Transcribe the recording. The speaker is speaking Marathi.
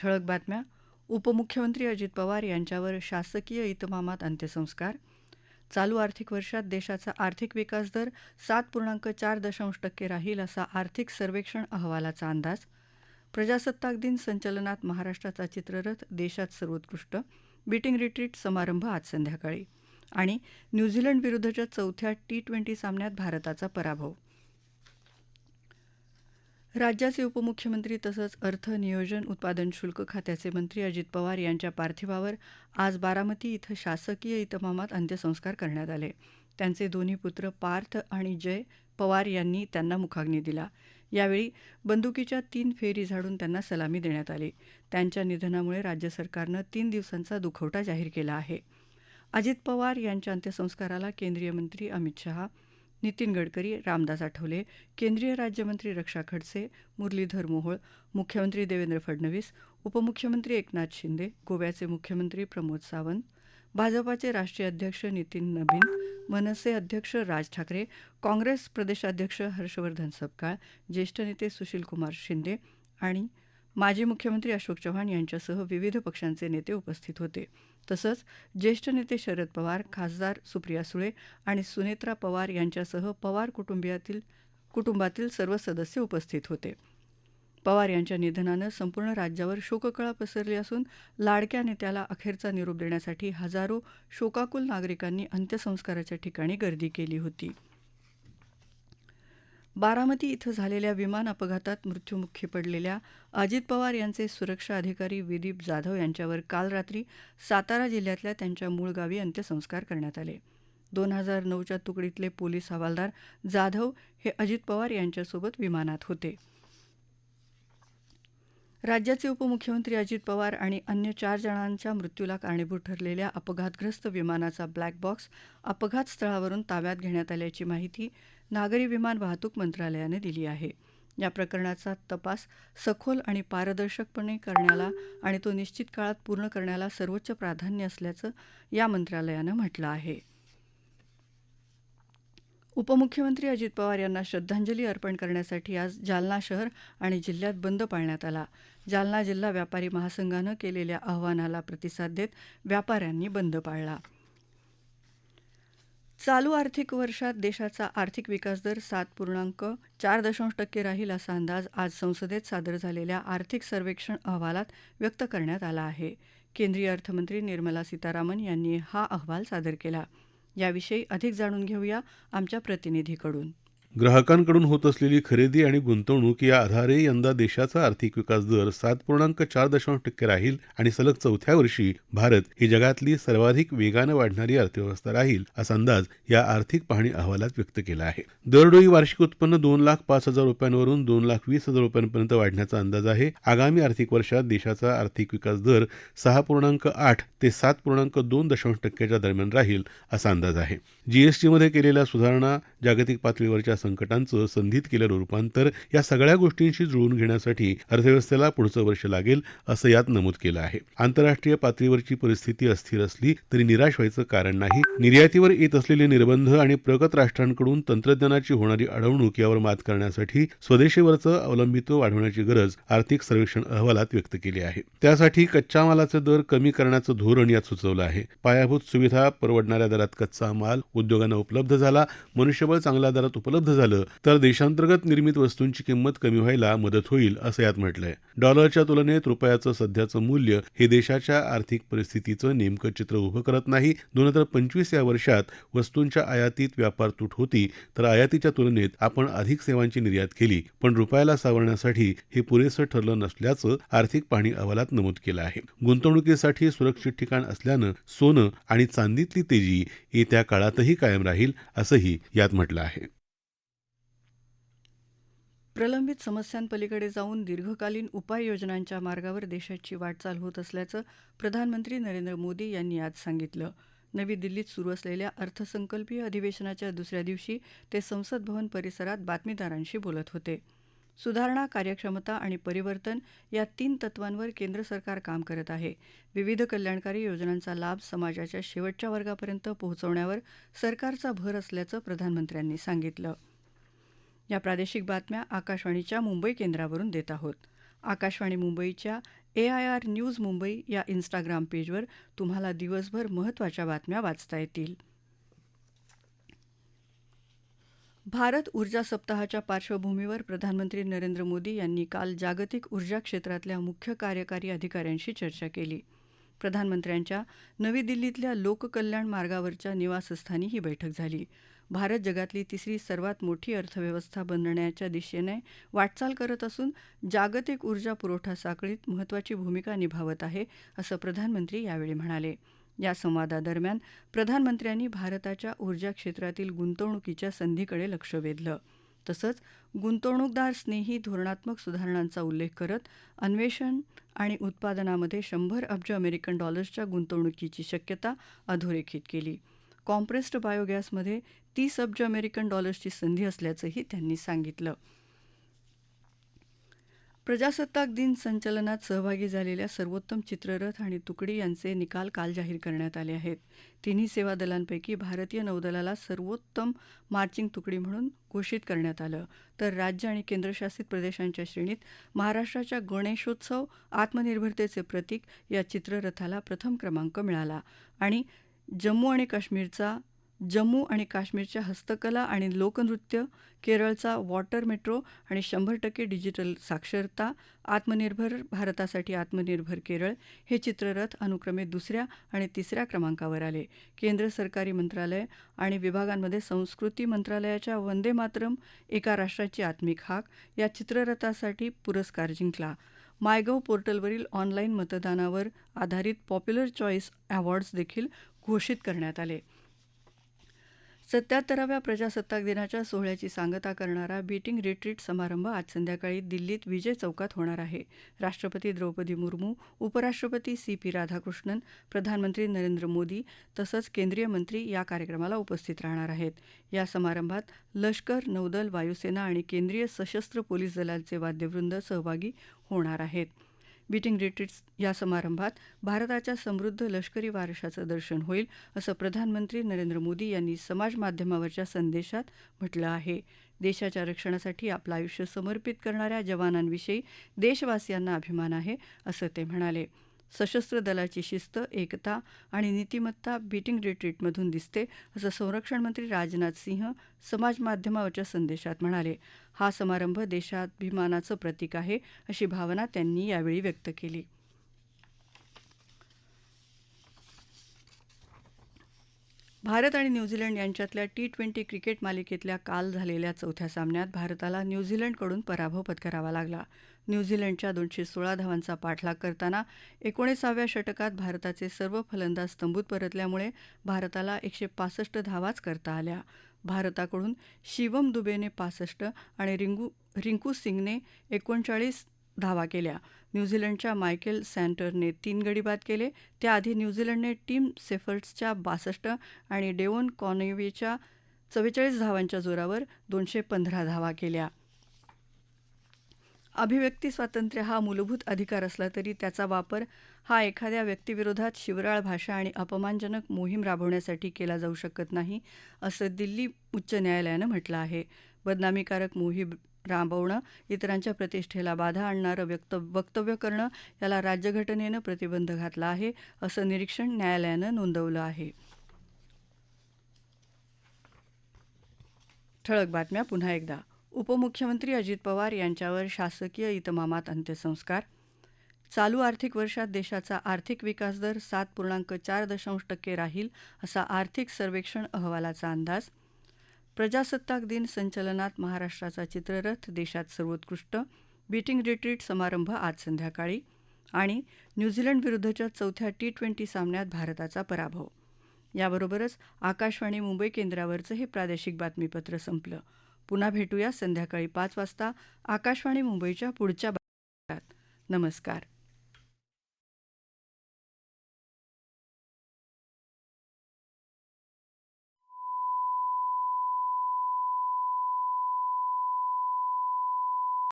ठळक बातम्या. उपमुख्यमंत्री अजित पवार यांच्यावर शासकीय इतमामात अंत्यसंस्कार. चालू आर्थिक वर्षात देशाचा आर्थिक विकास दर सात पूर्णांक चार दशांश टक्के राहील असा आर्थिक सर्वेक्षण अहवालाचा अंदाज. प्रजासत्ताक दिन संचलनात महाराष्ट्राचा चित्ररथ देशात सर्वोत्कृष्ट. बीटिंग रिट्रीट समारंभ आज संध्याकाळी. आणि न्यूझीलंड विरुद्धच्या चौथ्या टी ट्वेंटी सामन्यात भारताचा पराभव. राज्याचे उपमुख्यमंत्री तसंच अर्थ नियोजन उत्पादन शुल्क खात्याचे मंत्री अजित पवार यांच्या पार्थिवावर आज बारामती इथं शासकीय इतमामात अंत्यसंस्कार करण्यात आले. त्यांचे दोन्ही पुत्र पार्थ आणि जय पवार यांनी त्यांना मुखाग्नी दिला. यावेळी बंदुकीच्या तीन फेरी झाडून त्यांना सलामी देण्यात आली. त्यांच्या निधनामुळे राज्य सरकारनं तीन दिवसांचा दुखवटा जाहीर केला आहे. अजित पवार यांच्या अंत्यसंस्काराला केंद्रीय मंत्री अमित शहा नितीन गडकरी रामदास आठवले केंद्रीय राज्यमंत्री रक्षा खडसे मुरलीधर मोहोळ मुख्यमंत्री देवेंद्र फडणवीस उपमुख्यमंत्री एकनाथ शिंदे गोव्याचे मुख्यमंत्री प्रमोद सावंत भाजपाचे राष्ट्रीय अध्यक्ष नितीन नबीन मनसे अध्यक्ष राज ठाकरे काँग्रेस प्रदेशाध्यक्ष हर्षवर्धन सपकाळ ज्येष्ठ नेते सुशीलकुमार शिंदे आणि माजी मुख्यमंत्री अशोक चव्हाण यांच्यासह विविध पक्षांचे नेते उपस्थित होते. तसंच ज्येष्ठ नेते शरद पवार खासदार सुप्रिया सुळे आणि सुनेत्रा पवार यांच्यासह पवार कुटुंबियातील कुटुंबातील सर्व सदस्य उपस्थित होते. पवार यांच्या निधनानं संपूर्ण राज्यावर शोककळा पसरली असून लाडक्या नेत्याला अखेरचा निरोप देण्यासाठी हजारो शोकाकुल नागरिकांनी अंत्यसंस्काराच्या ठिकाणी गर्दी केली होती. बारामती इथं झालेल्या विमान अपघातात मृत्यूमुखी पडलेल्या अजित पवार यांचे सुरक्षा अधिकारी विदीप जाधव यांच्यावर काल रात्री सातारा जिल्ह्यातल्या त्यांच्या मूळ गावी अंत्यसंस्कार करण्यात आले. दोन हजार नऊच्या तुकडीतले पोलीस हवालदार जाधव हे अजित पवार यांच्यासोबत विमानात होते. राज्याचे उपमुख्यमंत्री अजित पवार आणि अन्य चार जणांच्या मृत्यूला कारणीभूत ठरलेल्या अपघातग्रस्त विमानाचा ब्लॅक बॉक्स अपघात स्थळावरून ताब्यात घेण्यात आल्याची माहिती नागरी विमान वाहतूक मंत्रालयाने दिली आहे. या प्रकरणाचा तपास सखोल आणि पारदर्शकपणे करण्याला आणि तो निश्चित काळात पूर्ण करण्याला सर्वोच्च प्राधान्य असल्याचं या मंत्रालयानं म्हटलं आहे. उपमुख्यमंत्री अजित पवार यांना श्रद्धांजली अर्पण करण्यासाठी आज जालना शहर आणि जिल्ह्यात बंद पाळण्यात आला. जालना जिल्हा व्यापारी महासंघानं केलेल्या आव्हानाला प्रतिसाद देत व्यापाऱ्यांनी बंद पाळला. चालू आर्थिक वर्षात देशाचा आर्थिक विकास दर सात पूर्णांक चार दशांश टक्के राहील असा अंदाज आज संसदेत सादर झालेल्या आर्थिक सर्वेक्षण अहवालात व्यक्त करण्यात आला आहे. केंद्रीय अर्थमंत्री निर्मला सीतारामन यांनी हा अहवाल सादर केला. याविषयी अधिक जाणून घेऊया आमच्या प्रतिनिधीकडून. ग्राहकांकडून होत असलेली खरेदी आणि गुंतवणूक या आधारे यंदा देशाचा आर्थिक विकास दर सात पूर्णांक चार दशांश टक्के राहील आणि सलग चौथ्या वर्षी भारत ही जगातली सर्वाधिक वेगानं वाढणारी अर्थव्यवस्था राहील असा अंदाज या आर्थिक पाहणी अहवालात व्यक्त केला आहे. दरडोई वार्षिक उत्पन्न दोन लाख पाच हजार रुपयांवरून दोन लाख वीस हजार रुपयांपर्यंत वाढण्याचा अंदाज आहे. आगामी आर्थिक वर्षात देशाचा आर्थिक विकास दर सहा पूर्णांक आठ ते सात पूर्णांक दोन दशांश टक्क्याच्या दरम्यान राहील असा अंदाज आहे. जीएसटीमध्ये केलेल्या सुधारणा जागतिक पातळीवरच्या संकटांचं संधीत केलेलं रूपांतर या सगळ्या गोष्टींशी जुळवून घेण्यासाठी अर्थव्यवस्थेला पुढचं वर्ष लागेल असं यात नमूद केलं आहे. आंतरराष्ट्रीय पातळीवरची परिस्थिती अस्थिर असली तरी निराश व्हायचं कारण नाही. निर्यातीवर येत असलेले निर्बंध आणि प्रगत राष्ट्रांकडून तंत्रज्ञानाची होणारी अडवणूक यावर मात करण्यासाठी स्वदेशीवरचं अवलंबित्व वाढवण्याची गरज आर्थिक सर्वेक्षण अहवालात व्यक्त केली आहे. त्यासाठी कच्च्या मालाचे दर कमी करण्याचं धोरण यात सुचवलं आहे. पायाभूत सुविधा परवडणाऱ्या दरात कच्चा माल उद्योगांना उपलब्ध झाला. मनुष्यबळ चांगल्या दरात उपलब्ध झालं तर देशांतर्गत निर्मित वस्तूंची किंमत कमी व्हायला मदत होईल असं यात म्हटलंय. डॉलरच्या तुलनेत रुपयाचं सध्याचं मूल्य हे देशाच्या आर्थिक परिस्थितीचं नेमकं चित्र उभं करत नाही. दोन हजार पंचवीस या वर्षात वस्तूंच्या आयातीत व्यापार तूट होती तर आयातीच्या तुलनेत आपण अधिक सेवांची निर्यात केली पण रुपयाला सावरण्यासाठी हे पुरेसं ठरलं नसल्याचं आर्थिक पाहणी अहवालात नमूद केलं आहे. गुंतवणुकीसाठी सुरक्षित ठिकाण असल्यानं सोनं आणि चांदीतली तेजी येत्या काळातही कायम राहील असंही यात म्हटलं आहे. प्रलंबित समस्यांपलीकडे जाऊन दीर्घकालीन उपाययोजनांच्या मार्गावर देशाची वाटचाल होत असल्याचं प्रधानमंत्री नरेंद्र मोदी यांनी आज सांगितलं. नवी दिल्लीत सुरू असलेल्या अर्थसंकल्पीय अधिवेशनाच्या दुसऱ्या दिवशी ते संसद भवन परिसरात बातमीदारांशी बोलत होते. सुधारणा कार्यक्षमता आणि परिवर्तन या तीन तत्वांवर केंद्र सरकार काम करत आहे. विविध कल्याणकारी योजनांचा लाभ समाजाच्या शेवटच्या वर्गापर्यंत पोहोचवण्यावर सरकारचा भर असल्याचं प्रधानमंत्र्यांनी सांगितलं. या प्रादेशिक बातम्या आकाशवाणीच्या मुंबई केंद्रावरून देत आहोत. आकाशवाणी मुंबईच्या आर न्यूज मुंबई या इन्स्टाग्राम पेजवर तुम्हाला दिवसभर महत्त्वाच्या बातम्या वाचता येतील. भारत ऊर्जा सप्ताहाच्या पार्श्वभूमीवर प्रधानमंत्री नरेंद्र मोदी यांनी काल जागतिक ऊर्जा क्षेत्रातल्या मुख्य कार्यकारी अधिकाऱ्यांशी चर्चा केली. प्रधानमंत्र्यांच्या नवी दिल्लीतल्या लोककल्याण मार्गावरच्या निवासस्थानी ही बैठक झाली. भारत जगातली तिसरी सर्वात मोठी अर्थव्यवस्था बनण्याच्या दिशेने वाटचाल करत असून जागतिक ऊर्जा पुरवठा साखळीत महत्त्वाची भूमिका निभावत आहे असं प्रधानमंत्री यावेळी म्हणाले. या संवादादरम्यान प्रधानमंत्र्यांनी भारताच्या ऊर्जा क्षेत्रातील गुंतवणुकीच्या संधीकडे लक्ष वेधलं. तसंच गुंतवणूकदार स्नेही धोरणात्मक सुधारणांचा उल्लेख करत अन्वेषण आणि उत्पादनामध्ये शंभर अब्ज अमेरिकन डॉलर्सच्या गुंतवणुकीची शक्यता अधोरेखित केली. कॉम्प्रेस्ड बायोगॅसमध्ये तीस अब्ज अमेरिकन डॉलर्सची संधी असल्याचंही त्यांनी सांगितलं. प्रजासत्ताक दिन संचलनात सहभागी झालेल्या सर्वोत्तम चित्ररथ आणि तुकडी यांचे निकाल काल जाहीर करण्यात आले आहेत. तिन्ही सेवा दलांपैकी भारतीय नौदलाला सर्वोत्तम मार्चिंग तुकडी म्हणून घोषित करण्यात आलं. तर राज्य आणि केंद्रशासित प्रदेशांच्या श्रेणीत महाराष्ट्राच्या गणेशोत्सव आत्मनिर्भरतेचे प्रतीक या चित्ररथाला प्रथम क्रमांक मिळाला. आणि जम्मू आणि काश्मीरचा जम्मू आणि काश्मीरच्या हस्तकला आणि लोकनृत्य केरळचा वॉटर मेट्रो आणि शंभर टक्के डिजिटल साक्षरता आत्मनिर्भर भारतासाठी आत्मनिर्भर केरळ हे चित्ररथ अनुक्रमे दुसऱ्या आणि तिसऱ्या क्रमांकावर आले. केंद्र सरकारी मंत्रालय आणि विभागांमध्ये संस्कृती मंत्रालयाच्या वंदे मातरम एका राष्ट्राची आत्मिक हाक या चित्ररथासाठी पुरस्कार जिंकला. मायगव पोर्टलवरील ऑनलाईन मतदानावर आधारित पॉप्युलर चॉईस अवॉर्ड्स देखील घोषित करण्यात आले. सत्याहत्तराव्या प्रजासत्ताक दिनाच्या सोहळ्याची सांगता करणारा बीटिंग रिट्रीट समारंभ आज संध्याकाळी दिल्लीत विजय चौकात होणार आहे. राष्ट्रपती द्रौपदी मुर्मू उपराष्ट्रपती सी पी राधाकृष्णन प्रधानमंत्री नरेंद्र मोदी तसंच केंद्रीय मंत्री या कार्यक्रमाला उपस्थित राहणार आहेत. या समारंभात लष्कर नौदल वायुसेना आणि केंद्रीय सशस्त्र पोलीस दलाचे वाद्यवृंद सहभागी होणार आहेत. बीटिंग रिट्रीट्स या समारंभात भारताच्या समृद्ध लष्करी वारशाचं दर्शन होईल असं प्रधानमंत्री नरेंद्र मोदी यांनी समाज माध्यमावरच्या संदेशात म्हटलं आहे. देशाच्या रक्षणासाठी आपलं आयुष्य समर्पित करणाऱ्या जवानांविषयी देशवासियांना अभिमान आहे असं ते म्हणाले. सशस्त्र दलाची शिस्त एकता आणि नीतिमत्ता बीटिंग रिट्रीटमधून दिसते असं संरक्षण मंत्री राजनाथ सिंह समाज माध्यमावरच्या संदेशात म्हणाले. हा समारंभ देशाभिमानाचं प्रतीक आहे अशी भावना त्यांनी यावेळी व्यक्त केली. भारत आणि न्यूझीलंड यांच्यातल्या टी ट्वेंटी क्रिकेट मालिकेतल्या काल झालेल्या चौथ्या सामन्यात भारताला न्यूझीलंडकडून पराभव पत्करावा लागला. न्यूझीलंडच्या दोनशे सोळा धावांचा पाठलाग करताना एकोणीसाव्या षटकात भारताचे सर्व फलंदाज तंबूत परतल्यामुळे भारताला एकशे पासष्ट धावाच करता आल्या. भारताकडून शिवम दुबेने पासष्ट आणि रिंगू रिंकू सिंगने एकोणचाळीस धावा केल्या. न्यूझीलंडच्या मायकेल सँटरने तीन गडी बाद केले. त्याआधी न्यूझीलंडने टीम सेफर्ट्सच्या बासष्ट आणि डेवोन कॉनेवेच्या चव्वेचाळीस धावांच्या जोरावर दोनशे पंधरा धावा केल्या. अभिव्यक्ती स्वातंत्र्य हा मूलभूत अधिकार असला तरी त्याचा वापर हा एखाद्या व्यक्तीविरोधात शिवराळ भाषा आणि अपमानजनक मोहीम राबवण्यासाठी केला जाऊ शकत नाही असं दिल्ली उच्च न्यायालयानं म्हटलं आहे. बदनामीकारक मोहीम राबवणं इतरांच्या प्रतिष्ठेला बाधा आणणारं व्यक्त वक्तव्य करणं याला राज्यघटनेनं प्रतिबंध घातला आहे असं निरीक्षण न्यायालयानं नोंदवलं आहे. ठळक बातम्या पुन्हा एकदा. उपमुख्यमंत्री अजित पवार यांच्यावर शासकीय इतमामात अंत्यसंस्कार. चालू आर्थिक वर्षात देशाचा आर्थिक विकास दर सात पूर्णांक चार दशांश टक्के राहील असा आर्थिक सर्वेक्षण अहवालाचा अंदाज. प्रजासत्ताक दिन संचलनात महाराष्ट्राचा चित्ररथ देशात सर्वोत्कृष्ट. बीटिंग रिट्रीट समारंभ आज संध्याकाळी. आणि न्यूझीलंड विरुद्धच्या चौथ्या टी ट्वेंटी सामन्यात भारताचा पराभव. याबरोबरच आकाशवाणी मुंबई केंद्रावरचं हे प्रादेशिक बातमीपत्र संपलं. पुन्हा भेटूया संध्याकाळी पाच वाजता आकाशवाणी मुंबईच्या पुढच्या बातम्यात नमस्कार.